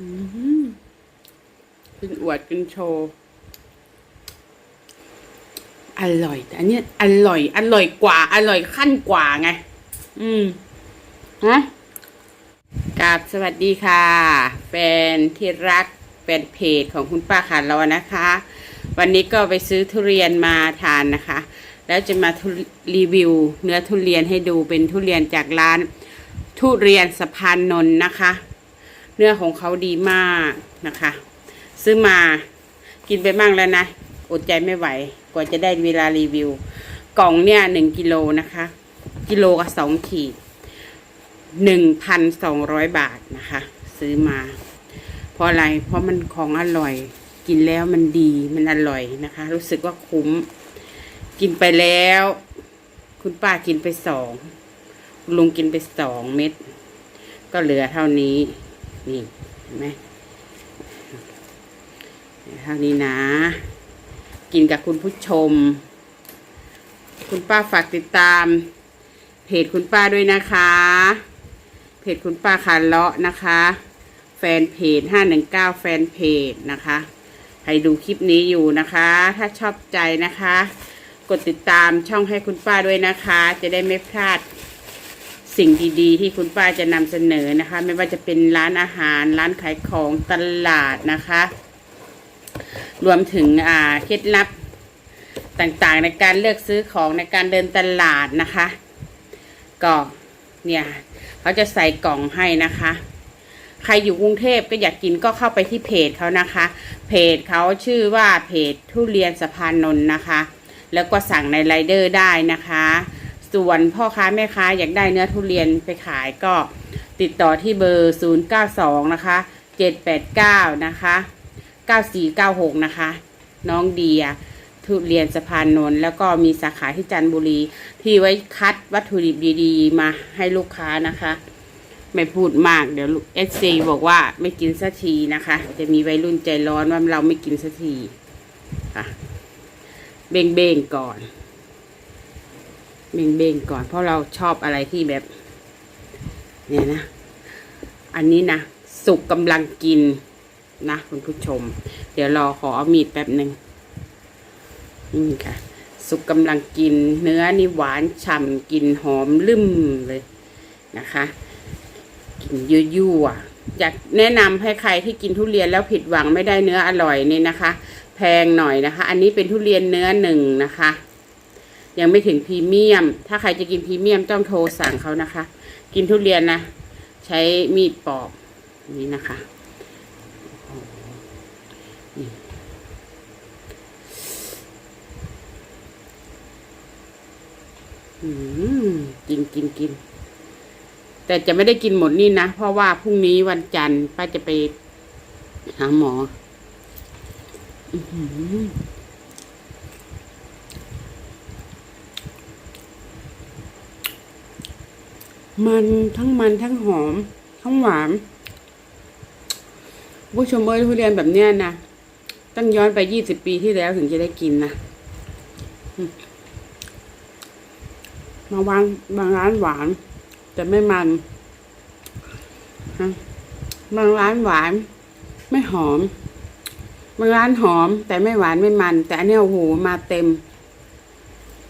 อืมกินอวดกินโชว์ อร่อย แต่อันนี้อร่อย อร่อยกว่า อร่อยขั้นกว่าไง อืมฮะกราบสวัสดีค่ะแฟนที่รักแฟนเพจของคุณป้าขาเรานะคะ วันนี้ก็ไปซื้อทุเรียนมาทานนะคะ แล้วจะมาทุรีวิว เนื้อทุเรียนให้ดูเป็นทุเรียนจากร้าน ทุเรียนสะพานนนนะคะ เนื้อของเขาดีมากนะคะ ซื้อมากินไปบ้างแล้วนะ อดใจไม่ไหว กว่าจะได้เวลารีวิว กล่องเนี่ยหนึ่งกิโลนะคะ กิโลกับสองขีดหนึ่งพันสองร้อยบาทนะคะ ซื้อมา เพราะอะไร เพราะมันของอร่อย กินแล้วมันดีมันอร่อยนะคะ รู้สึกว่าคุ้ม กินไปแล้ว คุณป้ากินไปสองคุณลุงกินไปสองเม็ด ก็เหลือเท่านี้ นี่เห็นไหมเท่านี้นะ กินกับคุณผู้ชม คุณป้าฝากติดตาม เพจคุณป้าด้วยนะคะ เพจคุณป้าคาเลาะนะคะ แฟนเพจห้าหนึ่งเก้าแฟนเพจนะคะใครดูคลิปนี้อยู่นะคะ ถ้าชอบใจนะคะ กดติดตามช่องให้คุณป้าด้วยนะคะ จะได้ไม่พลาด สิ่งดีๆ ที่คุณป้าจะนำเสนอนะคะ ไม่ว่าจะเป็นร้านอาหาร ร้านขายของตลาดนะคะ รวมถึงอ่าเคล็ดลับต่างๆ ในการเลือกซื้อของในการเดินตลาดนะคะ ก็เนี่ยเขาจะใส่กล่องให้นะคะ ใครอยู่กรุงเทพก็อยากกินก็เข้าไปที่เพจเขานะคะ เพจเขาชื่อว่าเพจทุเรียนสะพานนนนะคะ แล้วก็สั่งในไรเดอร์ได้นะคะ ส่วนพ่อค้าแม่ค้าอยากได้เนื้อทุเรียนไปขายก็ติดต่อที่เบอร์ 092 นะคะ 789 นะคะ 9496 นะคะ น้องเดียทุเรียนสะพานนนแล้วก็มีสาขาที่จันทบุรี ที่ไว้คัดวัตถุดิบดีๆ มาให้ลูกค้านะคะ ไม่พูดมากเดี๋ยวเอสซีบอกว่าไม่กินสักทีนะคะ จะมีวัยรุ่นใจร้อนว่าเราไม่กินสักทีค่ะเบ่งเบงๆก่อน เบ่งเบ่งก่อนเพราะเราชอบอะไรที่แบบ เนี่ยนะ อันนี้นะ สุกกำลังกินนะคุณผู้ชม เดี๋ยวรอขอเอามีดแป๊บหนึ่งนี่ค่ะ สุกกำลังกิน เนื้อนี่หวานฉ่ำกินหอมลืมเลยนะคะ กินยั่วๆอยากแนะนำให้ใครที่กินทุเรียนแล้วผิดหวังไม่ได้เนื้ออร่อยนี่นะคะ แพงหน่อยนะคะ อันนี้เป็นทุเรียนเนื้อหนึ่งนะคะ ยังไม่ถึงพรีเมียม ถ้าใครจะกินพรีเมียมต้องโทรสั่งเขานะคะ กินทุเรียนนะ ใช้มีดปอกนี่นะคะอืมกินกินกิน แต่จะไม่ได้กินหมดนี่นะ เพราะว่าพรุ่งนี้วันจันทร์ป้าจะไปหาหมอ อื้อหือ มันทั้งมันทั้งหอม ทั้งหวานผู้ชมเอ้ยทุเรียนแบบเนี้ยนะต้องย้อนไปยี่สิบปีที่แล้วถึงจะได้กินนะมบางวันบางร้านหวาน แต่ไม่มันบางร้านหวาน ไม่หอม บางร้านหอม แต่ไม่หวานไม่มัน แต่อันเนี้ยโอ้โหมาเต็ม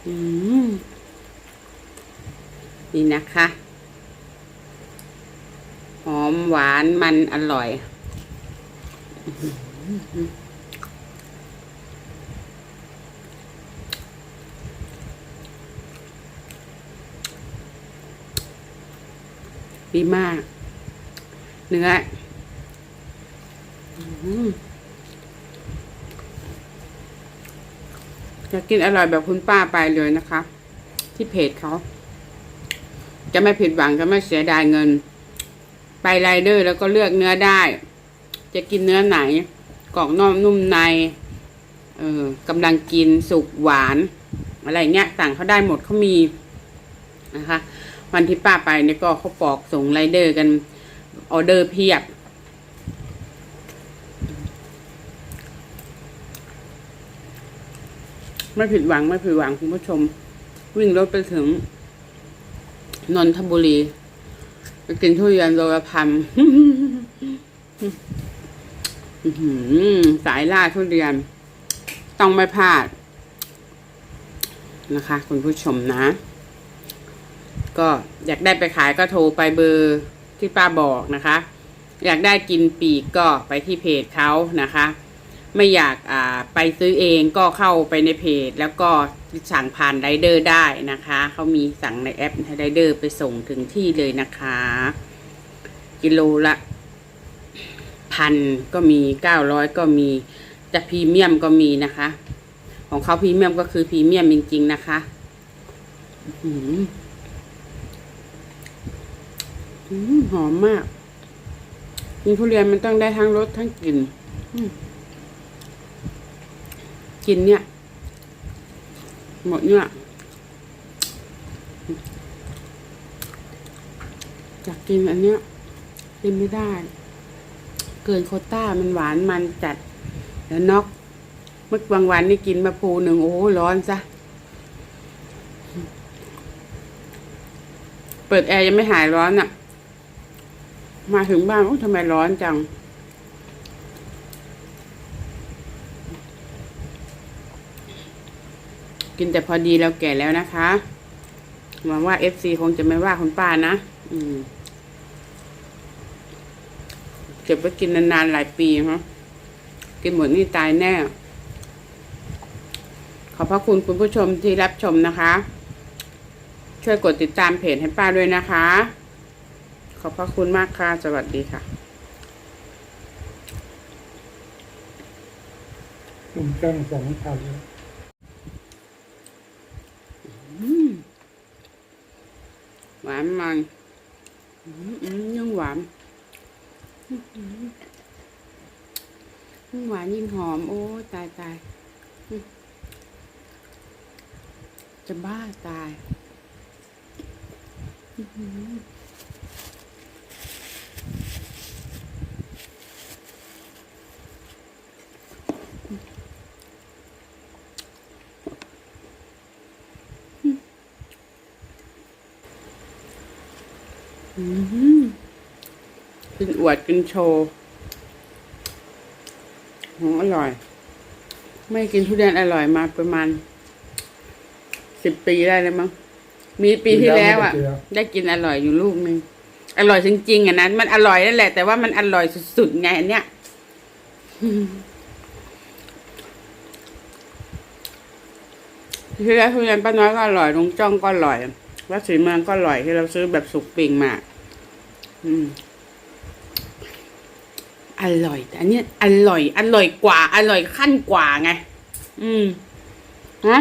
อืมนี่นะคะ หอมหวานมันอร่อย ดีมาก เนื้ออืมอยากกินอร่อยแบบคุณป้าไปเลยนะคะ ที่เพจเขา จะไม่ผิดหวังจะไม่เสียดายเงิน ไปไรเดอร์แล้วก็เลือกเนื้อได้ จะกินเนื้อไหนกรอบนอกนุ่มใน เออกำลังกินสุกหวาน อะไรเงี้ยสั่งเขาได้หมดเขามีนะคะ วันที่ป้าไปเนี่ยก็เขาปอกส่งไรเดอร์กันออเดอร์เพียบไม่ผิดหวังไม่ผิดหวังคุณผู้ชม วิ่งรถไปถึง นนทบุรี กินทุเรียนโลละพันสายล่าทุเรียน ต้องไม่พลาด นะคะ คุณผู้ชมนะ ก็อยากได้ไปขายก็โทรไปเบอร์ที่ป้าบอกนะคะ อยากได้กินปีกก็ไปที่เพจเขานะคะ ไม่อยากอ่าไปซื้อเองก็เข้าไปในเพจ แล้วก็สั่งผ่านไรเดอร์ได้นะคะ เขามีสั่งในแอปไรเดอร์ไปส่งถึงที่เลยนะคะ กิโลละพันก็มีเก้าร้อยก็มีจะพรีเมียมก็มีนะคะ ของเขาพรีเมียมก็คือพรีเมียมจริงๆนะคะหอมมากกินทุเรียนมันต้องได้ทั้งรสทั้งกลิ่นอื กินเนี่ย หมดเนี่ยอยากกินอันเนี้ยกินไม่ได้ เกินโคต้ามันหวานมันจัดแล้วนอกเมื่อบางวันนี่กินมาภูหนึ่งโอ้ร้อนซะเปิดแอร์ยังไม่หายร้อนอะ่ะ มาถึงบ้านโอ้ทำไมร้อนจัง กินแต่พอดีแล้วแก่แล้วนะคะหวังว่าเอฟซีคงจะไม่ว่าคุณป้านะอืมเก็บไว้กินนานๆหลายปีฮะกินหมดนี่ตายแน่ ขอบพระคุณคุณผู้ชมที่รับชมนะคะ ช่วยกดติดตามเพจให้ป้าด้วยนะคะ ขอบพระคุณมากค่ะ สวัสดีค่ะลุงจ้างสองพันแล้ วหวานมันอืมอืมยิ่งหวานยิ่งหวานยิ่งหอม โอ้ ตายตายจะบ้าตายอื้อหืออืม กินอวดกินโชว์หอมอร่อย ไม่กินทุเรียนอร่อยมาประมาณสิบปีได้แล้วมั้ง มีปีที่แล้วอะ ได้กินอร่อยอยู่ลูกหนึ่งอร่อยจริงๆอะนะมันอร่อยนั่นแหละ แต่ว่ามันอร่อยสุดๆไงอันเนี้ยที่แล้วทุเรียนป้าน้อยก็อร่อยลุงจ้องก็อร่อยวัดศรีเมืองก็อร่อยที่เราซื้อแบบสุกปิงมา อืมอร่อยแต่อันเนี้ยอร่อย อร่อยกว่า อร่อยขั้นกว่าไง อืมฮะ